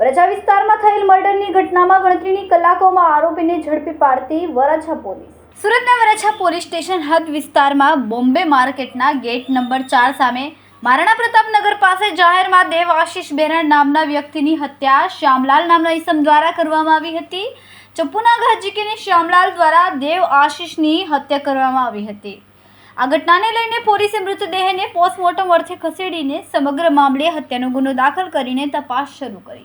વરછા વિસ્તારમાં થયેલ મર્ડરની ઘટનામાં ગણતરીની કલાકોમાં આરોપીને ઝડપી પાડતી વરછા પોલીસ. સુરતના વરછા પોલીસ સ્ટેશન હદ વિસ્તારમાં બોમ્બે માર્કેટના ગેટ નંબર ચાર સામે મહારાણા પ્રતાપનગર પાસે જાહેરમાં દેવ આશીષ બેરણ નામના વ્યક્તિની હત્યા શ્યામલાલ નામના ઈસમ દ્વારા કરવામાં આવી હતી. ચપ્પુના ઘાજીકીની શ્યામલાલ દ્વારા દેવ આશીષની હત્યા કરવામાં આવી હતી. આ ઘટનાને લઈને પોલીસે મૃતદેહને પોસ્ટમોર્ટમ અર્થે ખસેડીને સમગ્ર મામલે હત્યાનો ગુનો દાખલ કરીને તપાસ શરૂ કરી.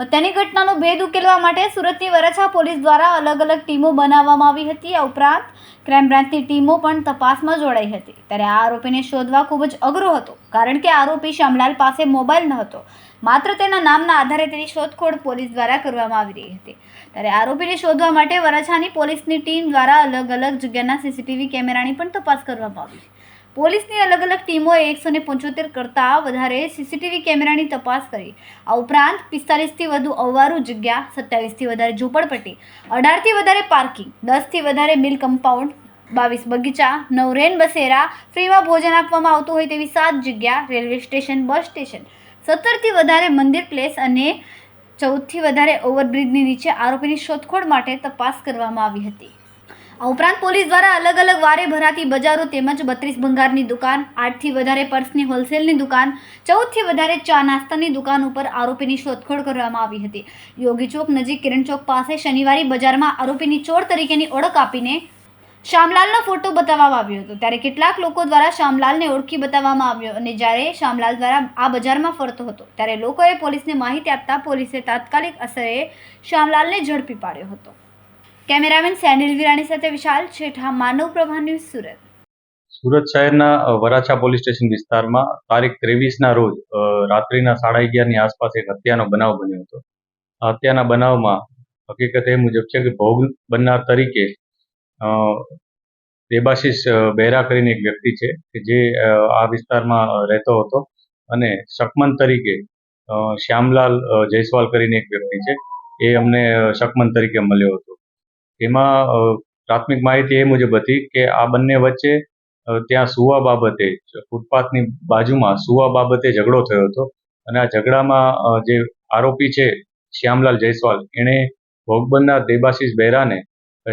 હત્યાની ઘટનાનો ભેદ ઉકેલવા માટે સુરતની વરછા પોલીસ દ્વારા અલગ અલગ ટીમો બનાવવામાં આવી હતી. આ ઉપરાંત ક્રાઇમ બ્રાન્ચની ટીમો પણ તપાસમાં જોડાઈ હતી. ત્યારે આ આરોપીને શોધવા ખૂબ જ અઘરો હતો, કારણ કે આરોપી શ્યામલાલ પાસે મોબાઈલ ન હતો માત્ર તેના નામના આધારે તેની શોધખોળ પોલીસ દ્વારા કરવામાં આવી રહી હતી. ત્યારે આરોપીને શોધવા માટે વરછાની પોલીસની ટીમ દ્વારા અલગ અલગ જગ્યાના સીસીટીવી કેમેરાની પણ તપાસ કરવામાં આવી પોલીસની અલગ અલગ ટીમોએ એકસો ને પંચોતેર કરતાં વધારે સીસીટીવી કેમેરાની તપાસ કરી. આ ઉપરાંત પિસ્તાલીસથી વધુ અવારું જગ્યા, સત્યાવીસથી વધારે ઝૂંપડપટ્ટી, અઢારથી વધારે પાર્કિંગ, દસથી વધારે મિલ કમ્પાઉન્ડ, બાવીસ બગીચા, નવ રેન બસેરા, ફ્રીમાં ભોજન આપવામાં આવતું હોય તેવી સાત જગ્યા, રેલવે સ્ટેશન, બસ સ્ટેશન સત્તરથી વધારે મંદિર પ્લેસ અને ચૌદથી વધારે ઓવરબ્રિજની નીચે આરોપીની શોધખોળ માટે તપાસ કરવામાં આવી હતી. આ ઉપરાંત પોલીસ દ્વારા અલગ અલગ વારે ભરાતી બજારો તેમજ બત્રીસ ભંગારની દુકાન, આઠથી વધારે પર્સની હોલસેલની દુકાન, ચૌદથી વધારે ચા નાસ્તાની દુકાન ઉપર આરોપીની શોધખોળ કરવામાં આવી હતી. યોગી ચોક નજીક કિરણ ચોક પાસે શનિવારી બજારમાં આરોપીની ચોર તરીકેની ઓળખ આપીને શ્યામલાલનો ફોટો બતાવવામાં આવ્યો હતો. ત્યારે કેટલાક લોકો દ્વારા શ્યામલાલને ઓળખી બતાવવામાં આવ્યો અને જ્યારે શ્યામલાલ દ્વારા આ બજારમાં ફરતો હતો, ત્યારે લોકોએ પોલીસને માહિતી આપતા પોલીસે તાત્કાલિક અસરે શ્યામલાલને ઝડપી પાડ્યો હતો. કેમેરામેન સેનિલ વિરાણી સાથે વિશાલ છેઠા, માનવ પ્રભા ન્યૂઝ સુરત. સુરત શહેરના વરાછા પોલીસ સ્ટેશન વિસ્તારમાં તારીખ ત્રેવીસના રોજ રાત્રિના સાડા અગિયારની આસપાસ એક હત્યાનો બનાવ બન્યો હતો. હત્યાના બનાવમાં હકીકત એ મુજબ છે કે ભોગ બનનાર તરીકે અ, બહેરા કરીને એક વ્યક્તિ છે કે જે આ વિસ્તારમાં રહેતો હતો અને શકમન તરીકે શ્યામલાલ જયસ્વાલ કરીને એક વ્યક્તિ છે. એ અમને શકમન તરીકે મળ્યો હતો. એમાં પ્રાથમિક માહિતી એ મુજબ હતી કે આ બંને વચ્ચે ત્યાં સુવા બાબતે ફૂટપાથની બાજુમાં સુવા બાબતે ઝઘડો થયો હતો અને આ ઝઘડામાં જે આરોપી છે શ્યામલાલ જયસ્વાલ એણે ભોગ બનનાર દેબાશીષ બહેરાને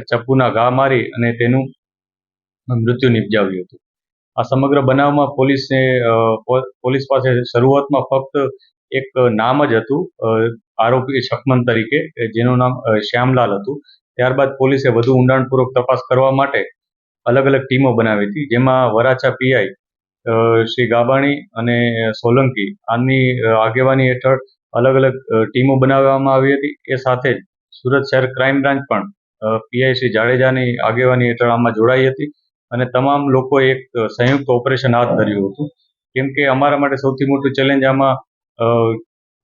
ચપ્પુના ઘા મારી અને તેનું મૃત્યુ નિપજાવ્યું હતું. આ સમગ્ર બનાવમાં પોલીસને પોલીસ પાસે શરૂઆતમાં ફક્ત એક નામ જ હતું આરોપી શકમન તરીકે જેનું નામ શ્યામલાલ હતું. ત્યારબાદ પોલીસે વધુ ઊંડાણપૂર્વક તપાસ કરવા માટે અલગ અલગ ટીમો બનાવી હતી, જેમાં વરાછા પીઆઈ શ્રી ગાબાણી અને સોલંકી, આની આગેવાની હેઠળ અલગ અલગ ટીમો બનાવવામાં આવી હતી. એ સાથે જ સુરત શહેર ક્રાઇમ બ્રાન્ચ પણ પીઆઈ શ્રી જાડેજાની આગેવાની હેઠળ આમાં જોડાઈ હતી અને તમામ લોકોએ એક સંયુક્ત ઓપરેશન હાથ ધર્યું હતું. કેમ કે અમારા માટે સૌથી મોટું ચેલેન્જ આમાં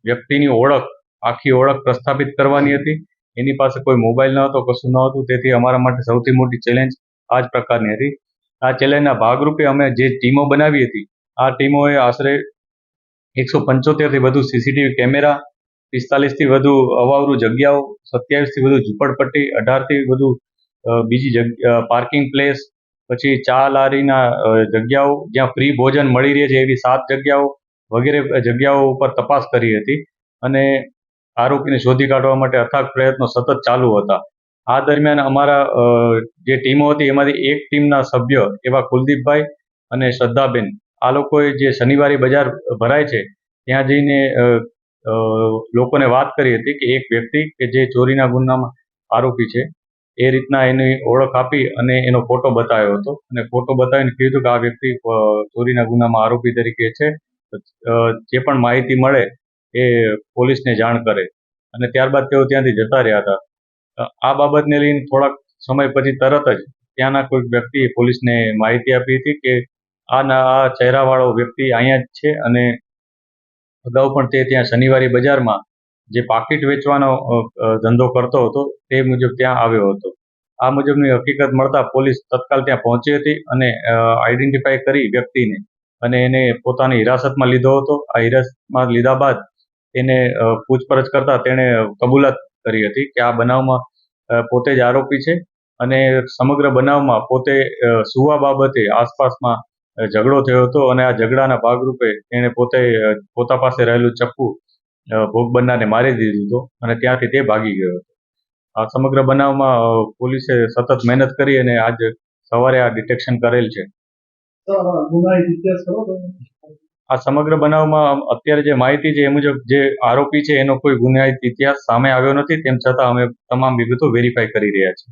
વ્યક્તિની ઓળખ, આખી ઓળખ પ્રસ્થાપિત કરવાની હતી. એની પાસે કોઈ મોબાઈલ ન હતો કશું ન હતું તેથી અમારા માટે સૌથી મોટી ચેલેન્જ આ જ પ્રકારની હતી. આ ચેલેન્જના ભાગરૂપે અમે જે ટીમો બનાવી હતી, આ ટીમોએ આશરે એકસો પંચોતેરથી વધુ સીસીટીવી કેમેરા પિસ્તાલીસથી વધુ અવાવરું જગ્યાઓ સત્યાવીસથી વધુ ઝૂંપડપટ્ટી અઢારથી વધુ બીજી જગ્યા પાર્કિંગ પ્લેસ પછી ચા લારીના જગ્યાઓ, જ્યાં ફ્રી ભોજન મળી રહે છે એવી સાત જગ્યાઓ વગેરે જગ્યાઓ ઉપર તપાસ કરી હતી અને આરોપીને શોધી કાઢવા માટે અથાગ પ્રયત્નો સતત ચાલુ હતા. આ દરમિયાન અમારા જે ટીમો હતી એમાંથી એક ટીમના સભ્ય એવા કુલદીપભાઈ અને શ્રદ્ધાબેન. આ લોકોએ જે શનિવારી બજાર ભરાય છે, ત્યાં જઈને લોકોને વાત કરી હતી કે એક વ્યક્તિ કે જે ચોરીના ગુનામાં આરોપી છે, એ રીતના એની ઓળખ આપી અને એનો ફોટો બતાવ્યો હતો. અને ફોટો બતાવીને કીધું કે આ વ્યક્તિ ચોરીના ગુનામાં આરોપી તરીકે છે. જે પણ માહિતી મળે એ પોલીસને જાણ કરે. અને ત્યારબાદ તેઓ ત્યાંથી જતા રહ્યા હતા. આ બાબતને લઈને થોડાક સમય પછી તરત જ ત્યાંના કોઈક વ્યક્તિએ પોલીસને માહિતી આપી હતી કે આ આ ચહેરાવાળો વ્યક્તિ અહીંયા જ છે અને અગાઉ પણ તે ત્યાં શનિવારી બજારમાં જે પાકીટ વેચવાનો ધંધો કરતો હતો, તે મુજબ ત્યાં આવ્યો હતો. આ મુજબની હકીકત મળતા પોલીસ તત્કાલ ત્યાં પહોંચી હતી અને આઈડેન્ટિફાઈ કરી વ્યક્તિને અને એને પોતાની હિરાસતમાં લીધો હતો. આ હિરાસતમાં લીધા બાદ એને પૂછપરછ કરતા તેણે કબૂલાત કરી હતી કે આ બનાવમાં પોતે જ આરોપી છે અને સમગ્ર બનાવમાં પોતે સુવા બાબતે આસપાસમાં ઝઘડો થયો હતો અને આ ઝઘડાના ભાગરૂપે એણે પોતે પોતા પાસે રહેલું ચપ્પુ ભોગ બનનારને મારી દીધું હતું અને ત્યાંથી તે ભાગી ગયો હતો. આ સમગ્ર બનાવમાં પોલીસે સતત મહેનત કરી અને આજ સવારે આ ડિટેક્શન કરેલ છે? આ સમગ્ર બનાવમાં અત્યારે જે માહિતી છે એ મુજબ જે આરોપી છે એનો કોઈ ગુનાહિત ઇતિહાસ સામે આવ્યો નથી તેમ છતાં અમે તમામ વિગતો વેરીફાઈ કરી રહ્યા છીએ.